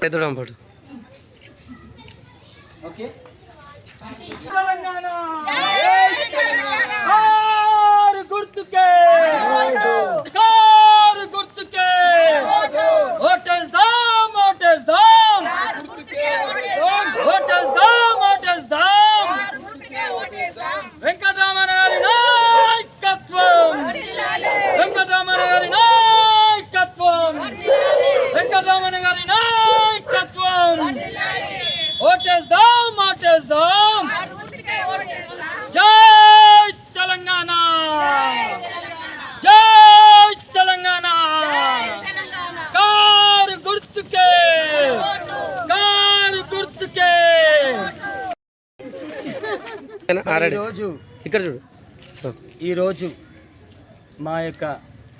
పెద్దడం పడు okay car గుర్తుకే car గుర్తుకే ఓటేస్తాం ఓటేస్తాం ఓటేస్తాం ఓటేస్తాం వెంకటరమణ గారి నాయకత్వం వెంకటరమణ గారి నాయకత్వం వెంకటరమణ గారి నాయకత్వం ఓటేస్తాం ఓటేస్తాం జై తెలంగాణ జై తెలంగాణ కారు గుర్తుకే కారు గుర్తుకే ఆల్రెడీ ఈరోజు ఇక్కడ చూడు. ఈరోజు మా యొక్క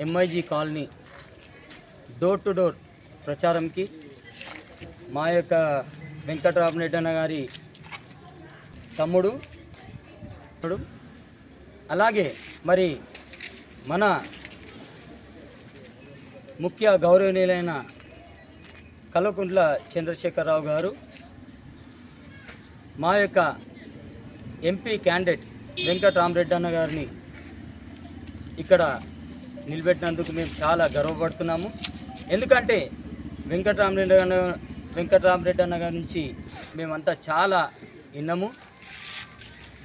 MIG colony door to door ప్రచారంకి మా యొక్క వెంకటరామరెడ్డి అన్న గారి తమ్ముడు తమ్ముడు, అలాగే మరి మన ముఖ్య గౌరవనీయులైన కల్వకుంట్ల చంద్రశేఖరరావు గారు మా యొక్క ఎంపీ క్యాండిడేట్ వెంకటరామరెడ్డి అన్న గారిని ఇక్కడ నిలబెట్టినందుకు మేము చాలా గర్వపడుతున్నాము. ఎందుకంటే వెంకటరామరెడ్డి అన్న వెంకటరామరెడ్డి అన్న గారి నుంచి మేమంతా చాలా విన్నాము.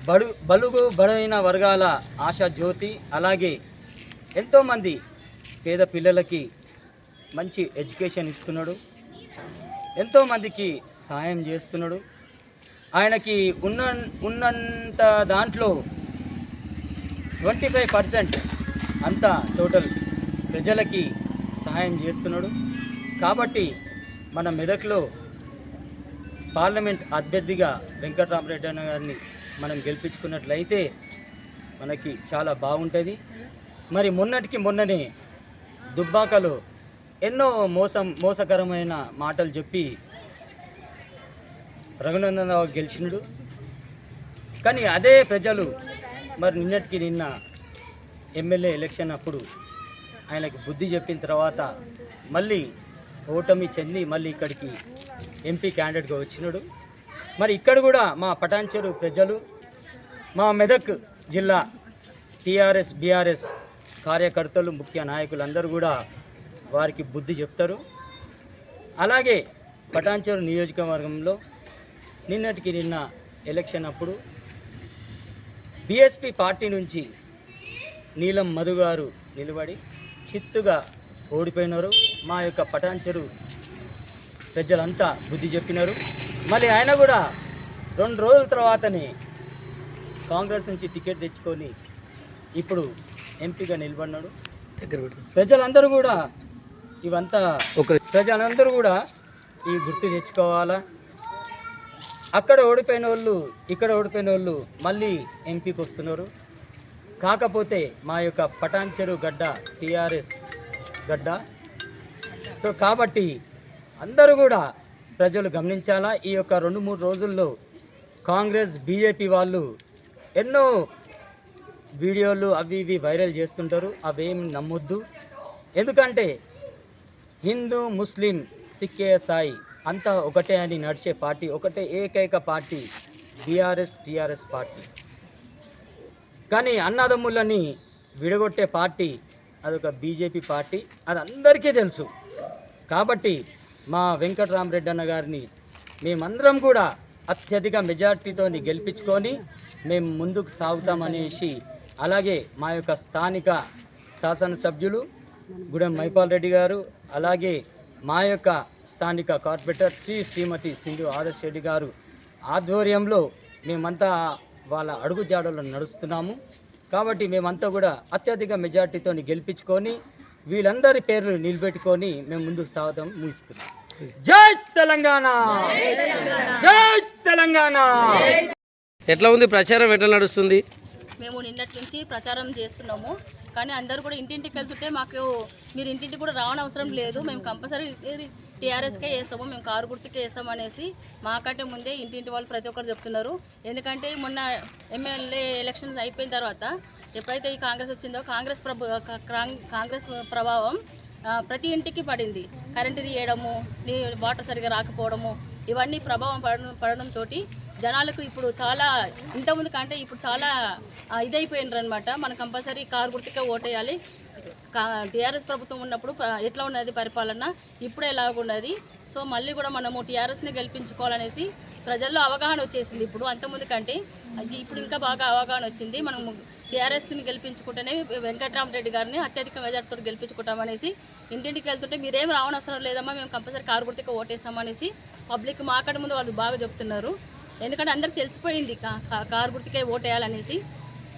బడు బలుగు బడైన వర్గాల ఆశా జ్యోతి అలాగే ఎంతోమంది పేద పిల్లలకి మంచి ఎడ్యుకేషన్ ఇస్తున్నాడు. ఎంతోమందికి సాయం చేస్తున్నాడు. ఆయనకి ఉన్న ఉన్నంత దాంట్లో ట్వంటీ ఫైవ్ పర్సెంట్ అంతా టోటల్ ప్రజలకి సహాయం చేస్తున్నాడు. కాబట్టి మన మెదక్లో పార్లమెంట్ అభ్యర్థిగా వెంకటరామరెడ్డి అన్న గారిని మనం గెలిపించుకున్నట్లయితే మనకి చాలా బాగుంటుంది. మరి మొన్నటికి మొన్ననే దుబ్బాకలో ఎన్నో మోసం మోసకరమైన మాటలు చెప్పి రఘునందనరావు గెలిచినడు. కానీ అదే ప్రజలు మరి నిన్నటికి నిన్న ఎమ్మెల్యే ఎలక్షన్ అప్పుడు ఆయనకి బుద్ధి చెప్పిన తర్వాత మళ్ళీ ఓటమి చెంది మళ్ళీ ఇక్కడికి ఎంపీ క్యాండిడేట్గా వచ్చినాడు. మరి ఇక్కడ కూడా మా పటాన్చెరు ప్రజలు మా మెదక్ జిల్లా టీఆర్ఎస్ బీఆర్ఎస్ కార్యకర్తలు ముఖ్య నాయకులు అందరూ కూడా వారికి బుద్ధి చెప్తారు. అలాగే పటాన్చెరు నియోజకవర్గంలో నిన్నటికి నిన్న ఎలక్షన్ అప్పుడు బీఎస్పీ పార్టీ నుంచి నీలం మధు గారు నిలబడి చిత్తుగా ఓడిపోయినారు. మా యొక్క పటాన్చెరు ప్రజలంతా బుద్ధి చెప్పినారు. మళ్ళీ ఆయన కూడా రెండు రోజుల తర్వాతనే కాంగ్రెస్ నుంచి టికెట్ తెచ్చుకొని ఇప్పుడు ఎంపీగా నిలబడినాడు. దగ్గర ప్రజలందరూ కూడా ఇవంతా ఒక ప్రజలందరూ కూడా ఈ గుర్తు తెచ్చుకోవాలా? అక్కడ ఓడిపోయిన వాళ్ళు ఇక్కడ ఓడిపోయిన వాళ్ళు మళ్ళీ ఎంపీకి వస్తున్నారు కాకపోతే మా యొక్క పటాన్చెరు గడ్డ టీఆర్ఎస్ గడ్డ. సో కాబట్టి అందరూ కూడా ప్రజలు గమనించాలా ఈ యొక్క రెండు మూడు రోజుల్లో కాంగ్రెస్ బీజేపీ వాళ్ళు ఎన్నో వీడియోలు అవి ఇవి వైరల్ చేస్తుంటారు అవేం నమ్మొద్దు. ఎందుకంటే హిందూ ముస్లిం సిక్కే సాయి అంతా ఒకటే అని నడిచే పార్టీ ఒకటే ఏకైక పార్టీ బీఆర్ఎస్ టీఆర్ఎస్ పార్టీ. కానీ అన్నదమ్ములని విడగొట్టే పార్టీ అదొక బీజేపీ పార్టీ అది అందరికీ తెలుసు. కాబట్టి మా వెంకటరామరెడ్డి అన్న గారిని మేమందరం కూడా అత్యధిక మెజార్టీతో గెలిపించుకొని మేము ముందుకు సాగుతామనేసి అలాగే మా యొక్క స్థానిక శాసనసభ్యులు గుడెం మైపాల్ రెడ్డి గారు అలాగే మా యొక్క స్థానిక కార్పొరేటర్ శ్రీ శ్రీమతి సింధు ఆదర్శ్ రెడ్డి గారు ఆధ్వర్యంలో మేమంతా వాళ్ళ అడుగుజాడలో నడుస్తున్నాము. కాబట్టి మేమంతా కూడా అత్యధిక మెజార్టీతో గెలిపించుకొని వీళ్ళందరి పేర్లు నిలబెట్టుకొని మేము ముందుకు సాగుతాం ముగిస్తున్నాం. జై తెలంగాణ! జై తెలంగాణ! ఎట్లా ఉంది ప్రచారం? ఎట్లా నడుస్తుంది? మేము నిన్నటి నుంచి ప్రచారం చేస్తున్నాము. కానీ అందరూ కూడా ఇంటింటికి వెళ్తుంటే మాకు మీరు ఇంటింటికి కూడా రావడం అవసరం లేదు. మేము కంపల్సరీ టీఆర్ఎస్కే వేస్తాము మేము కారు గుర్తుకే వేస్తాము అనేసి మాకంటే ముందే ఇంటింటి వాళ్ళు ప్రతి ఒక్కరు చెప్తున్నారు. ఎందుకంటే మొన్న ఎమ్మెల్యే ఎలక్షన్స్ అయిపోయిన తర్వాత ఎప్పుడైతే ఈ కాంగ్రెస్ వచ్చిందో కాంగ్రెస్ ప్రభు కాంగ్రెస్ ప్రభావం ప్రతి ఇంటికి పడింది. కరెంటు తీయడము నీ వాటర్ సరిగా రాకపోవడము ఇవన్నీ ప్రభావం పడడం పడడంతో జనాలకు ఇప్పుడు చాలా ఇంతకుముందు కంటే ఇప్పుడు చాలా ఆ, ఇదైపోయినారు అనమాట మనం కంపల్సరీ కారు గుర్తుకే ఓటేయాలి. టీఆర్ఎస్ ప్రభుత్వం ఉన్నప్పుడు ఎట్లా ఉన్నది పరిపాలన? ఇప్పుడు ఎలాగున్నది సో మళ్ళీ కూడా మనము టీఆర్ఎస్ని గెలిపించుకోవాలనేసి ప్రజల్లో అవగాహన వచ్చేసింది ఇప్పుడు అంతకుముందు కంటే. ఇప్పుడు ఇంకా బాగా అవగాహన వచ్చింది. మనం టీఆర్ఎస్ని గెలిపించుకుంటేనే వెంకట్రామరెడ్డి గారిని అత్యధిక మెజార్టీతో గెలిపించుకుంటామనేసి ఇంటింటికి వెళ్తుంటే మీరేం రావనవసరం లేదమ్మా మేము కంపల్సరీ కారు గుర్తుకే ఓటేస్తామనేసి పబ్లిక్ మాకడ ముందు వాళ్ళు బాగా చెప్తున్నారు. ఎందుకంటే అందరికి తెలిసిపోయింది కా- కారు గుర్తికే ఓటేయాలనేసి.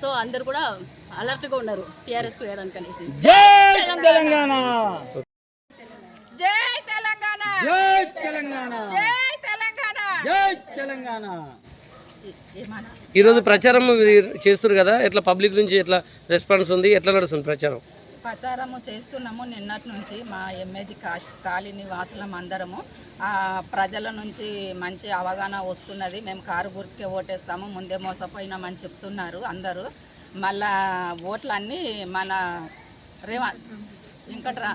సో అందరు కూడా అలర్ట్గా ఉన్నారు టీఆర్ఎస్కి వేయడానికి అనేసి. జై తెలంగాణ! జై తెలంగాణ! జై తెలంగాణ! జై తెలంగాణ! జై తెలంగాణ! ఈరోజు ప్రచారం చేస్తారు కదా? ఎట్లా పబ్లిక్ నుంచి ఎట్లా రెస్పాన్స్ ఉంది? ఎట్లా నడుస్తుంది ప్రచారం? ప్రచారము చేస్తున్నాము నిన్నటి నుంచి మా ఎంఏజీ కాశ్ కాలనీ వాసులం అందరము. ప్రజల నుంచి మంచి అవగాహన వస్తున్నది. మేము కారు గుర్తుకే ఓటేస్తాము ముందే మోసపోయినామని చెప్తున్నారు అందరూ. మళ్ళా ఓట్లన్నీ మన రేవంత్ వెంకట్రా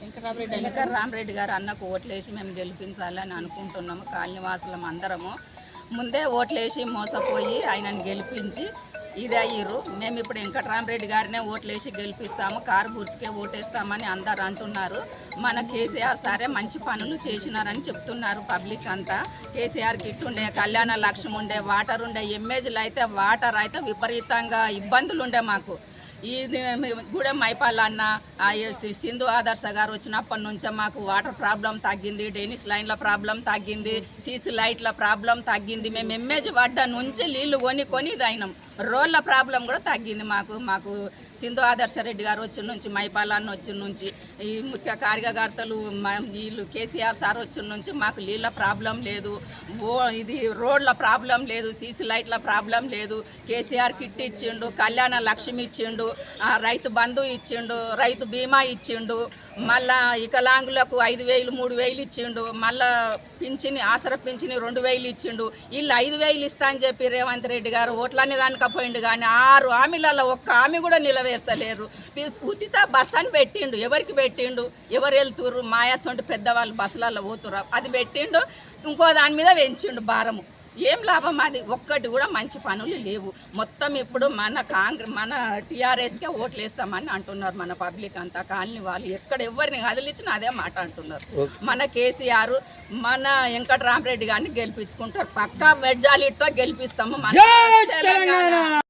వెంకట రామరెడ్డి గారు అన్నకు ఓట్లేసి మేము గెలిపించాలని అనుకుంటున్నాము కాలనీ వాసులం అందరము. ముందే ఓట్లేసి మోసపోయి ఆయనను గెలిపించి ఇది అయ్యారు మేము ఇప్పుడు వెంకటరామరెడ్డి గారినే ఓట్లేసి గెలిపిస్తాము కారు గుర్తుకే ఓటేస్తామని అందరు అంటున్నారు. మన కేసీఆర్ సరే మంచి పనులు చేసినారని చెప్తున్నారు పబ్లిక్ అంతా. కేసీఆర్ కిట్ ఉండే కళ్యాణ లక్ష్యం ఉండే వాటర్ ఉండే ఎంఏజీలు అయితే వాటర్ అయితే విపరీతంగా ఇబ్బందులు ఉండే మాకు. ఇది గూడెం మైపాల్ అన్న సింధు ఆదర్శ గారు వచ్చినప్పటి నుంచే మాకు వాటర్ ప్రాబ్లం తగ్గింది డెనిస్ లైన్ల ప్రాబ్లం తగ్గింది సీసీ లైట్ల ప్రాబ్లం తగ్గింది. మేము ఎమ్మేజ్ పడ్డ నుంచి నీళ్ళు కొని కొని ఇది అయినాం రోడ్ల ప్రాబ్లం కూడా తగ్గింది మాకు. మాకు సింధు ఆదర్శ రెడ్డి గారు వచ్చి నుంచి మైపాలాన్ని వచ్చిన నుంచి ఈ ముఖ్య కార్యకర్తలు వీళ్ళు కేసీఆర్ సార్ వచ్చిన నుంచి మాకు నీళ్ళ ప్రాబ్లం లేదు. ఓ ఇది రోడ్ల ప్రాబ్లం లేదు సీసీ లైట్ల ప్రాబ్లం లేదు. కేసీఆర్ కిట్ ఇచ్చిండు కళ్యాణ లక్ష్మి ఇచ్చిండు ఆ, రైతు బంధు ఇచ్చిండు రైతు బీమా ఇచ్చిండు మళ్ళా వికలాంగులకు ఐదు వేలు మూడు వేలు ఇచ్చిండు మళ్ళా పింఛని ఆసర పింఛని రెండు వేలు ఇచ్చిండు. వీళ్ళు ఐదు వేలు ఇస్తా అని చెప్పి రేవంత్ రెడ్డి గారు ఓట్లనే దానికి పోయిండు కానీ ఆరు హామీలలో ఒక్క హామీ కూడా నిలవేర్చలేరు. ఉచిత బస్ అని పెట్టిండు. ఎవరికి పెట్టిండు? ఎవరు వెళ్తుర్రు? మాయాసంటి పెద్దవాళ్ళు బస్సులలో పోతుర్రు. అది పెట్టిండు. ఇంకో దాని మీద పెంచిండు భారము. ఏం లాభం? అది ఒక్కటి కూడా మంచి పనులు లేవు. మొత్తం ఇప్పుడు మన కాంగ్రెస్ మన టీఆర్ఎస్కే ఓట్లు వేస్తామని అంటున్నారు మన పబ్లిక్ అంతా. కాలనీ వాళ్ళు ఎక్కడ ఎవరిని కదిలిచ్చినా అదే మాట అంటున్నారు. మన కేసీఆర్ మన వెంకటరామరెడ్డి గారిని గెలిపించుకుంటారు. పక్కా మెజాలిటీతో గెలిపిస్తాము. మన తెలంగాణ!